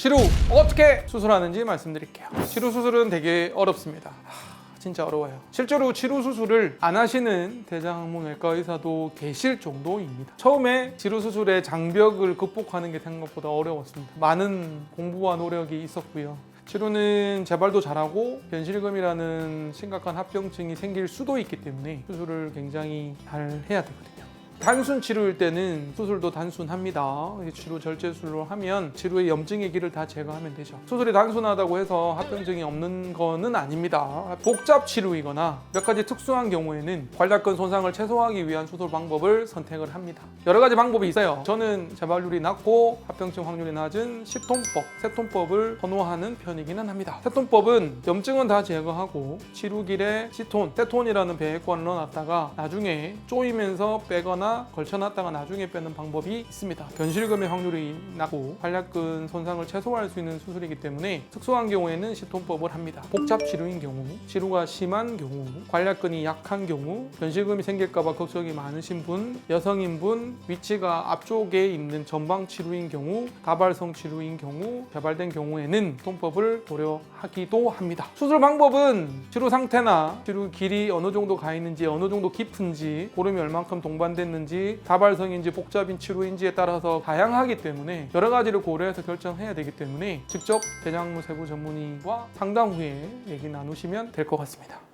치루 어떻게 수술하는지 말씀드릴게요. 치루 수술은 되게 어렵습니다. 하, 진짜 어려워요. 실제로 치루 수술을 안 하시는 대장학문외과 의사도 계실 정도입니다. 처음에 치루 수술의 장벽을 극복하는 게 생각보다 어려웠습니다. 많은 공부와 노력이 있었고요. 치료는 재발도 잘하고 변실금이라는 심각한 합병증이 생길 수도 있기 때문에 수술을 굉장히 잘 해야 되거든요. 단순 치료일 때는 수술도 단순합니다. 치료 절제술로 하면 치료의 염증의 길을 다 제거하면 되죠. 수술이 단순하다고 해서 합병증이 없는 거는 아닙니다. 복잡 치료이거나 몇 가지 특수한 경우에는 관략근 손상을 최소화하기 위한 수술 방법을 선택을 합니다. 여러 가지 방법이 있어요. 저는 재발률이 낮고 합병증 확률이 낮은 시톤법, 세톤법을 선호하는 편이기는 합니다. 세톤법은 염증은 다 제거하고 치료길에 시톤, 세톤이라는 배액관을 넣어놨다가 나중에 쪼이면서 빼거나 걸쳐놨다가 나중에 빼는 방법이 있습니다. 변실금의 확률이 낮고 관략근 손상을 최소화할 수 있는 수술이기 때문에 특수한 경우에는 시톤법을 합니다. 복잡 치료인 경우, 치료가 심한 경우, 관략근이 약한 경우, 변실금이 생길까봐 걱정이 많으신 분, 여성인 분, 위치가 앞쪽에 있는 전방 치료인 경우, 다발성 치료인 경우, 개발된 경우에는 시톤법을 고려하기도 합니다. 수술 방법은 치료 상태나 치료 길이 어느 정도 가 있는지, 어느 정도 깊은지, 고름이 얼만큼 동반됐는 지, 다발성인지 복잡인 치료인지에 따라서 다양하기 때문에 여러 가지를 고려해서 결정해야 되기 때문에 직접 대장무 세부 전문의와 상담 후에 얘기 나누시면 될 것 같습니다.